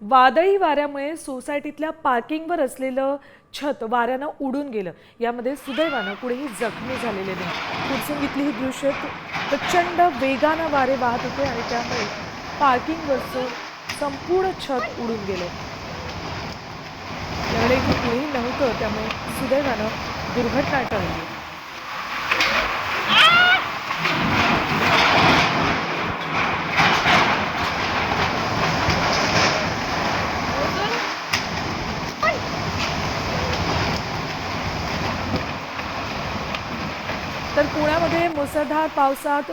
वादळी वाऱ्यामुळे सोसायटीतल्या पार्किंगवर असलेलं छत वाऱ्यानं उडून गेलं. यामध्ये सुदैवानं कुणीही जखमी झालेले नाही. पुरसंगीतली ही दृश्य प्रचंड वेगानं वारे वाहत होते आणि त्यामुळे पार्किंगवरचं संपूर्ण छत उडून गेलं. यावेळी कुठेही कुणीही नव्हतं त्यामुळे सुदैवानं दुर्घटना टळली. तर पुण्यामध्ये मुसळधार पावसात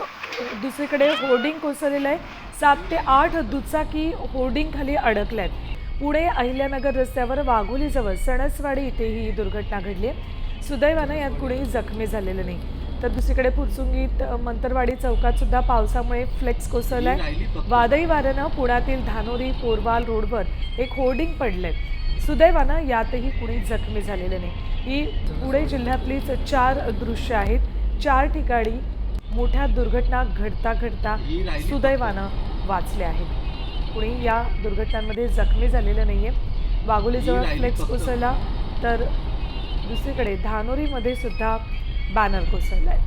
दुसरीकडे होर्डिंग कोसळलेलं आहे. सात ते आठ दुचाकी होर्डिंग खाली अडकल्या आहेत पुणे अहिल्यानगर रस्त्यावर वाघोलीजवळ सणसवाडी इथे ही दुर्घटना घडली आहे. सुदैवानं यात कुणीही जखमी झालेलं नाही. तर दुसरीकडे पुरसुंगीत मंतरवाडी चौकात सुद्धा पावसामुळे फ्लेक्स कोसळलाय. वादळी वाऱ्यानं पुण्यातील धानोरी पोरवाल रोडवर एक होर्डिंग पडलंय. सुदैवानं यातही कुणी जखमी झालेलं नाही. ही पुणे जिल्ह्यातलीच चार दृश्य आहेत. चार ठिकाणी मोठ्या दुर्घटना घडता घडता सुदैवानं वाचले आहेत. कुणी या दुर्घटनांमध्ये जखमी झालेलं नाहीये. वाघोलीजवळ फ्लेक्स कोसळला तर दुसरीकडे धानोरीमध्ये सुद्धा बॅनर कोसळलाय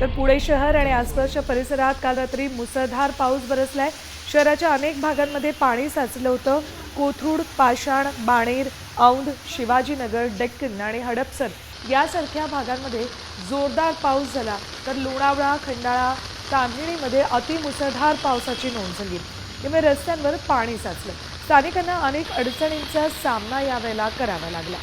तर पुणे शहर आणि आसपासच्या परिसरात काल रात्री मुसळधार पाऊस बरसलाय. शहराच्या अनेक भागांमध्ये पाणी साचलं होतं. कोथरूड पाषाण बाणेर औंध शिवाजीनगर डेक्कन आणि हडपसर यासारख्या भागांमध्ये जोरदार पाऊस झाला तर लोणावळा खंडाळा तांदळीमध्ये अतिमुसळधार पावसाची नोंद झाली. त्यामुळे रस्त्यांवर पाणी साचलं. स्थानिकांना अनेक अडचणींचा सामना यावेळेला करावा लागला.